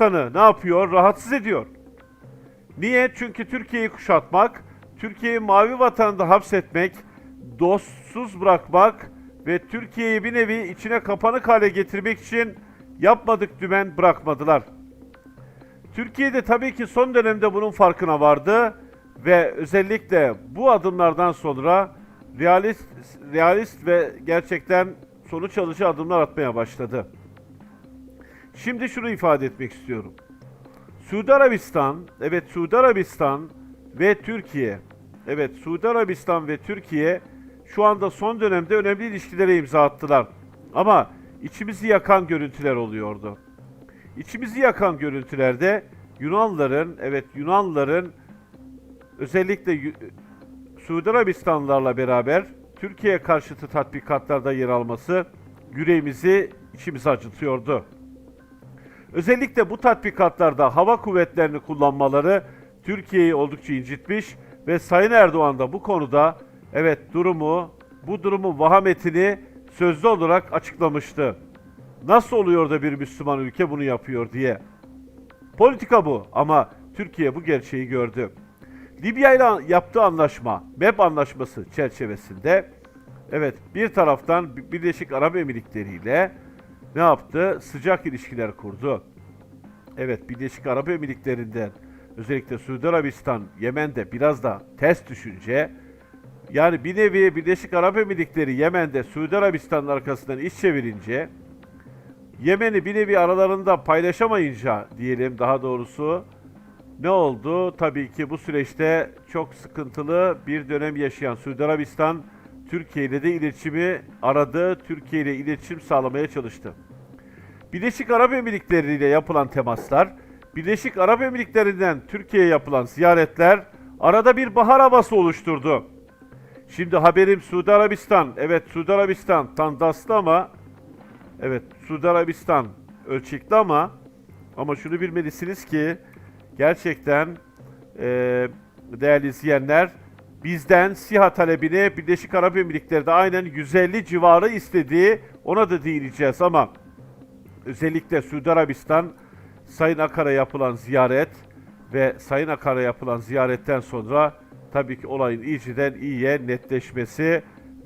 Arabistan'ı ne yapıyor? Rahatsız ediyor. Niye? Çünkü Türkiye'yi kuşatmak, Türkiye'yi mavi vatanda hapsetmek, dostsuz bırakmak ve Türkiye'yi bir nevi içine kapanık hale getirmek için yapmadık dümen bırakmadılar. Türkiye'de tabii ki son dönemde bunun farkına vardı ve özellikle bu adımlardan sonra realist, realist ve gerçekten sonuç alıcı adımlar atmaya başladı. Şimdi şunu ifade etmek istiyorum. Suudi Arabistan, evet Suudi Arabistan ve Türkiye, evet Suudi Arabistan ve Türkiye şu anda son dönemde önemli ilişkilere imza attılar. Ama içimizi yakan görüntüler oluyordu. İçimizi yakan görüntülerde Yunanların, evet Yunanların özellikle Suudi Arabistanlılarla beraber Türkiye karşıtı tatbikatlarda yer alması yüreğimizi içimizi acıtıyordu. Özellikle bu tatbikatlarda hava kuvvetlerini kullanmaları Türkiye'yi oldukça incitmiş ve Sayın Erdoğan da bu konuda evet durumu, bu durumun vahametini sözlü olarak açıklamıştı. Nasıl oluyor da bir Müslüman ülke bunu yapıyor diye. Politika bu ama Türkiye bu gerçeği gördü. Libya ile yaptığı anlaşma, MEP anlaşması çerçevesinde evet bir taraftan Bi- Birleşik Arap Emirlikleri ile ne yaptı? Sıcak ilişkiler kurdu. Evet Birleşik Arap Emirlikleri'nden özellikle Suudi Arabistan, Yemen'de biraz da ters düşünce yani bir nevi Birleşik Arap Emirlikleri Yemen'de Suudi Arabistan'ın arkasından iş çevirince Yemen'i bir nevi aralarında paylaşamayınca diyelim daha doğrusu ne oldu? Tabii ki bu süreçte çok sıkıntılı bir dönem yaşayan Suudi Arabistan Türkiye ile de iletişimi aradı. Türkiye ile iletişim sağlamaya çalıştı. Birleşik Arap Emirlikleri ile yapılan temaslar, Birleşik Arap Emirlikleri'nden Türkiye'ye yapılan ziyaretler arada bir bahar havası oluşturdu. Şimdi haberim Suudi Arabistan, evet Suudi Arabistan tandaslı ama Evet, Suudi Arabistan ölçekli ama ama şunu bilmelisiniz ki gerçekten eee, değerli izleyenler bizden SİHA talebini Birleşik Arap Emirlikleri de aynen 150 civarı istediği ona da değineceğiz ama özellikle Suudi Arabistan Sayın Akar'a yapılan ziyaret ve Sayın Akar'a yapılan ziyaretten sonra tabii ki olayın iyiciden iyiye netleşmesi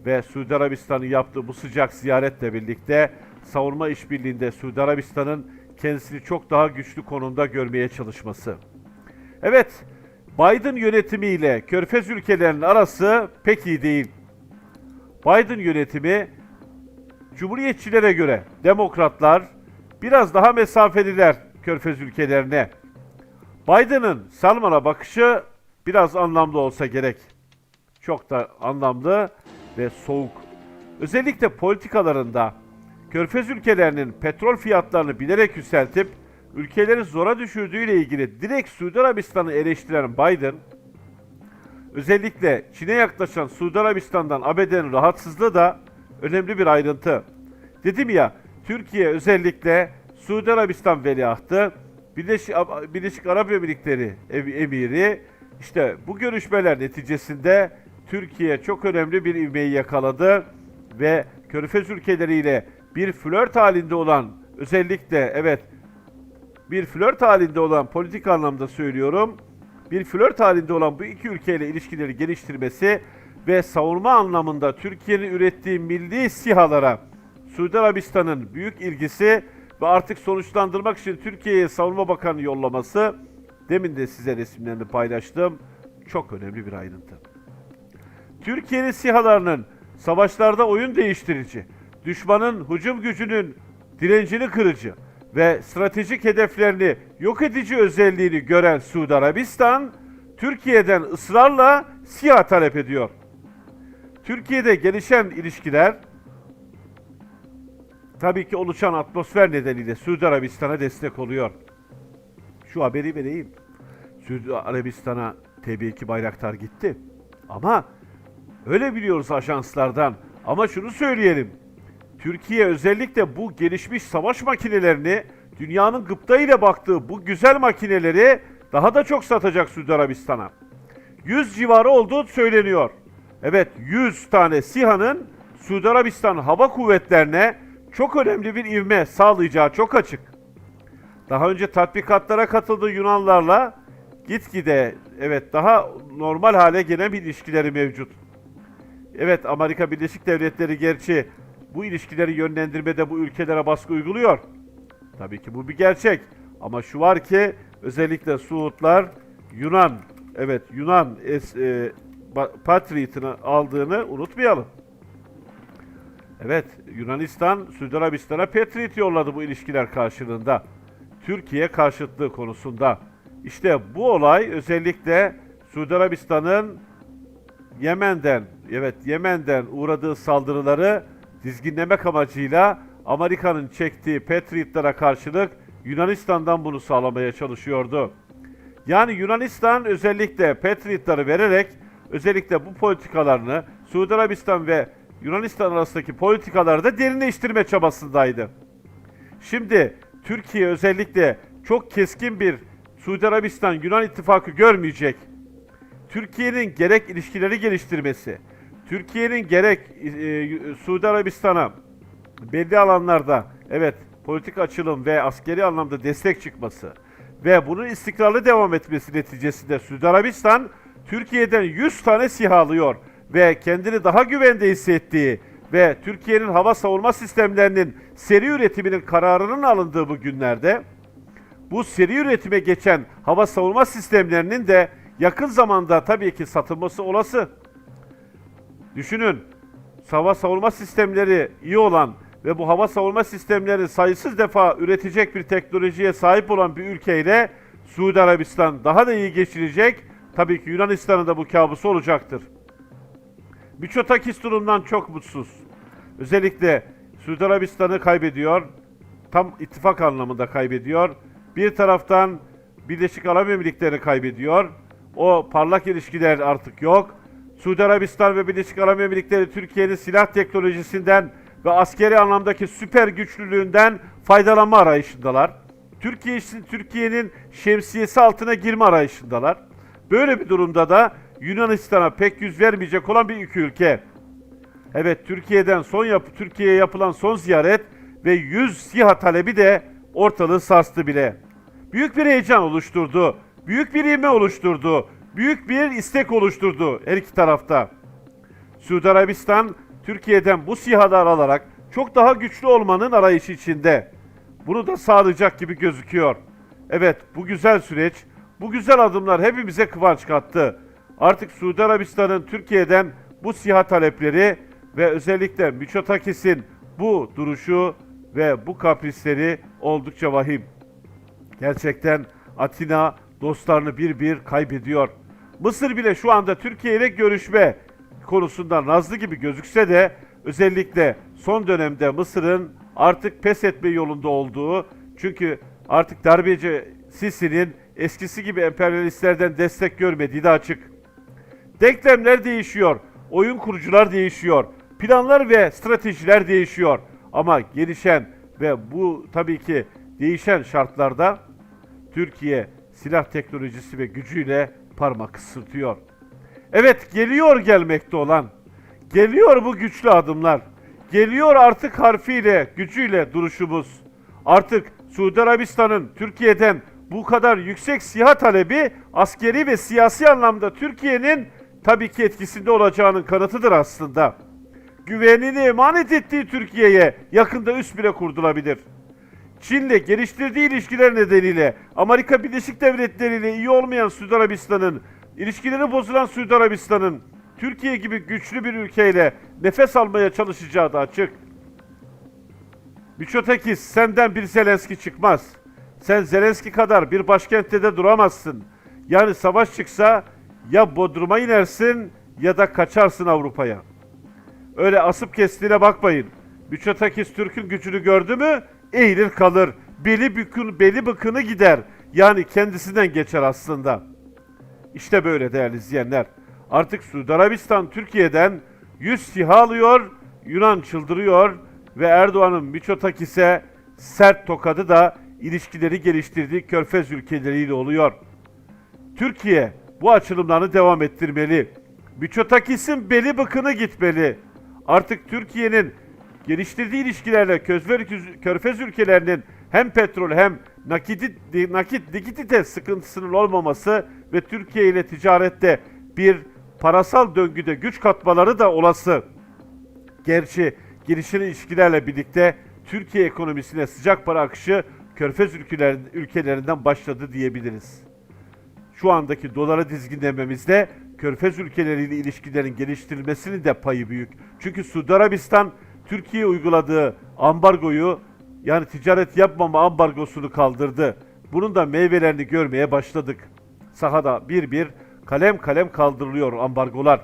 ve Suudi Arabistan'ın yaptığı bu sıcak ziyaretle birlikte savunma işbirliğinde Suudi Arabistan'ın kendisini çok daha güçlü konumda görmeye çalışması. Evet, Biden yönetimiyle Körfez ülkelerinin arası pek iyi değil. Biden yönetimi Cumhuriyetçilere göre demokratlar biraz daha mesafeliler Körfez ülkelerine. Biden'ın Salman'a bakışı biraz anlamlı olsa gerek. Çok da anlamlı ve soğuk. Özellikle politikalarında Körfez ülkelerinin petrol fiyatlarını bilerek yükseltip ülkeleri zora düşürdüğüyle ilgili direkt Suudi Arabistan'ı eleştiren Biden, özellikle Çin'e yaklaşan Suudi Arabistan'dan ABD'nin rahatsızlığı da önemli bir ayrıntı. Dedim ya, Türkiye özellikle Suudi Arabistan veliahtı, Birleşik, Birleşik Arap Emirlikleri emiri, işte bu görüşmeler neticesinde Türkiye çok önemli bir ivmeyi yakaladı ve Körfez ülkeleriyle bir flört halinde olan özellikle evet bir flört halinde olan politik anlamda söylüyorum. Bir flört halinde olan bu iki ülkeyle ilişkileri geliştirmesi ve savunma anlamında Türkiye'nin ürettiği milli sihalara Suudi Arabistan'ın büyük ilgisi ve artık sonuçlandırmak için Türkiye'ye savunma bakanı yollaması demin de size resimlerini paylaştım. Çok önemli bir ayrıntı. Türkiye'nin sihalarının savaşlarda oyun değiştirici, düşmanın hücum gücünün direncini kırıcı ve stratejik hedeflerini yok edici özelliğini gören Suudi Arabistan, Türkiye'den ısrarla SİHA talep ediyor. Türkiye'de gelişen ilişkiler tabii ki oluşan atmosfer nedeniyle Suudi Arabistan'a destek oluyor. Şu haberi vereyim. Suudi Arabistan'a TB2 Bayraktar gitti. Ama öyle biliyoruz ajanslardan. Ama şunu söyleyelim. Türkiye özellikle bu gelişmiş savaş makinelerini dünyanın gıptayla baktığı bu güzel makineleri daha da çok satacak Suudi Arabistan'a. 100 civarı olduğu söyleniyor. Evet 100 tane SİHA'nın Suudi Arabistan Hava Kuvvetlerine çok önemli bir ivme sağlayacağı çok açık. Daha önce tatbikatlara katıldığı Yunanlarla gitgide evet daha normal hale gelen bir ilişkileri mevcut. Evet Amerika Birleşik Devletleri gerçi bu ilişkileri yönlendirmede bu ülkelere baskı uyguluyor. Tabii ki bu bir gerçek. Ama şu var ki özellikle Suudlar Yunan evet Yunan es, e, Patriot'ını aldığını unutmayalım. Evet Yunanistan Suudi Arabistan'a Patriot yolladı bu ilişkiler karşılığında. Türkiye karşıtlığı konusunda. İşte bu olay özellikle Suudi Arabistan'ın Yemen'den, evet Yemen'den uğradığı saldırıları dizginlemek amacıyla Amerika'nın çektiği Patriot'lara karşılık Yunanistan'dan bunu sağlamaya çalışıyordu. Yani Yunanistan özellikle Patriot'ları vererek özellikle bu politikalarını Suudi Arabistan ve Yunanistan arasındaki politikaları da derinleştirme çabasındaydı. Şimdi Türkiye özellikle çok keskin bir Suudi Arabistan-Yunan ittifakı görmeyecek. Türkiye'nin gerek ilişkileri geliştirmesi, Türkiye'nin gerek e, Suudi Arabistan'a belli alanlarda evet politik açılım ve askeri anlamda destek çıkması ve bunun istikrarlı devam etmesi neticesinde Suudi Arabistan Türkiye'den 100 tane SİHA alıyor ve kendini daha güvende hissettiği ve Türkiye'nin hava savunma sistemlerinin seri üretiminin kararının alındığı bu günlerde bu seri üretime geçen hava savunma sistemlerinin de yakın zamanda tabii ki satılması olası. Düşünün, hava savunma sistemleri iyi olan ve bu hava savunma sistemleri sayısız defa üretecek bir teknolojiye sahip olan bir ülkeyle Suudi Arabistan daha da iyi geçirecek. Tabii ki Yunanistan'ın da bu kabusu olacaktır. Miçotakis durumdan çok mutsuz. Özellikle Suudi Arabistan'ı kaybediyor. Tam ittifak anlamında kaybediyor. Bir taraftan Birleşik Arap Emirlikleri'ni kaybediyor. O parlak ilişkiler artık yok. Suudi Arabistan ve Birleşik Arap Emirlikleri Türkiye'nin silah teknolojisinden ve askeri anlamdaki süper güçlülüğünden faydalanma arayışındalar. Türkiye için Türkiye'nin şemsiyesi altına girme arayışındalar. Böyle bir durumda da Yunanistan'a pek yüz vermeyecek olan bir iki ülke. Evet Türkiye'den son yap Türkiye'ye yapılan son ziyaret ve 100 SİHA talebi de ortalığı sarstı bile. Büyük bir heyecan oluşturdu. Büyük bir ivme oluşturdu. Büyük bir istek oluşturdu her iki tarafta. Suudi Arabistan Türkiye'den bu SİHA'lar alarak çok daha güçlü olmanın arayışı içinde. Bunu da sağlayacak gibi gözüküyor. Evet bu güzel süreç, bu güzel adımlar hepimize kıvanç kattı. Artık Suudi Arabistan'ın Türkiye'den bu SİHA talepleri ve özellikle Miçotakis'in bu duruşu ve bu kaprisleri oldukça vahim. Gerçekten Atina dostlarını bir bir kaybediyor. Mısır bile şu anda Türkiye ile görüşme konusunda nazlı gibi gözükse de özellikle son dönemde Mısır'ın artık pes etme yolunda olduğu çünkü artık darbeci Sisi'nin eskisi gibi emperyalistlerden destek görmediği de açık. Denklemler değişiyor, oyun kurucular değişiyor, planlar ve stratejiler değişiyor. Ama gelişen ve bu tabii ki değişen şartlarda Türkiye silah teknolojisi ve gücüyle parmak ısırtıyor. Evet geliyor gelmekte olan, geliyor bu güçlü adımlar, geliyor artık harfiyle, gücüyle duruşumuz. Artık Suudi Arabistan'ın Türkiye'den bu kadar yüksek siha talebi askeri ve siyasi anlamda Türkiye'nin tabii ki etkisinde olacağının kanıtıdır aslında. Güvenini emanet ettiği Türkiye'ye yakında üst bile kurdulabilir. Çin'le geliştirdiği ilişkiler nedeniyle Amerika Birleşik Devletleri ile iyi olmayan Suudi Arabistan'ın, ilişkileri bozulan Suudi Arabistan'ın Türkiye gibi güçlü bir ülkeyle nefes almaya çalışacağı da açık. Miçotakis senden bir Zelenski çıkmaz. Sen Zelenski kadar bir başkentte de duramazsın. Yani savaş çıksa ya Bodrum'a inersin ya da kaçarsın Avrupa'ya. Öyle asıp kestiğine bakmayın. Miçotakis Türk'ün gücünü gördü mü eğilir kalır. Beli bükün, beli bıkını gider. Yani kendisinden geçer aslında. İşte böyle değerli izleyenler. Artık Suudi Arabistan Türkiye'den 100 SİHA alıyor, Yunan çıldırıyor ve Erdoğan'ın Miçotakis'e sert tokadı da ilişkileri geliştirdiği körfez ülkeleriyle oluyor. Türkiye bu açılımlarını devam ettirmeli. Miçotakis'in beli bıkını gitmeli. Artık Türkiye'nin geliştirdiği ilişkilerle Körfez ülkelerinin hem petrol hem nakit, nakit likidite sıkıntısının olmaması ve Türkiye ile ticarette bir parasal döngüde güç katmaları da olası. Gerçi gelişen ilişkilerle birlikte Türkiye ekonomisine sıcak para akışı Körfez ülkeler, ülkelerinden başladı diyebiliriz. Şu andaki dolara dizginlememizde Körfez ülkeleriyle ilişkilerin geliştirilmesinin de payı büyük. Çünkü Suudi Arabistan Türkiye'ye uyguladığı ambargoyu yani ticaret yapmama ambargosunu kaldırdı. Bunun da meyvelerini görmeye başladık. Sahada bir bir kalem kalem kaldırılıyor ambargolar.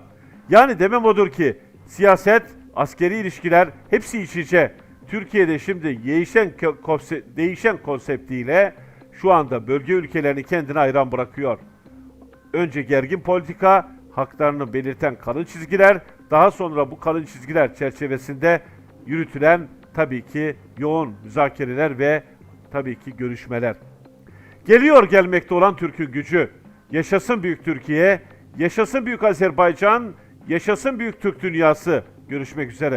Yani demem odur ki siyaset, askeri ilişkiler hepsi iç içe. Türkiye'de şimdi değişen, değişen konseptiyle şu anda bölge ülkelerini kendine hayran bırakıyor. Önce gergin politika, haklarını belirten kalın çizgiler, daha sonra bu kalın çizgiler çerçevesinde yürütülen tabii ki yoğun müzakereler ve tabii ki görüşmeler. Geliyor gelmekte olan Türk'ün gücü. Yaşasın büyük Türkiye, yaşasın büyük Azerbaycan, yaşasın büyük Türk dünyası. Görüşmek üzere.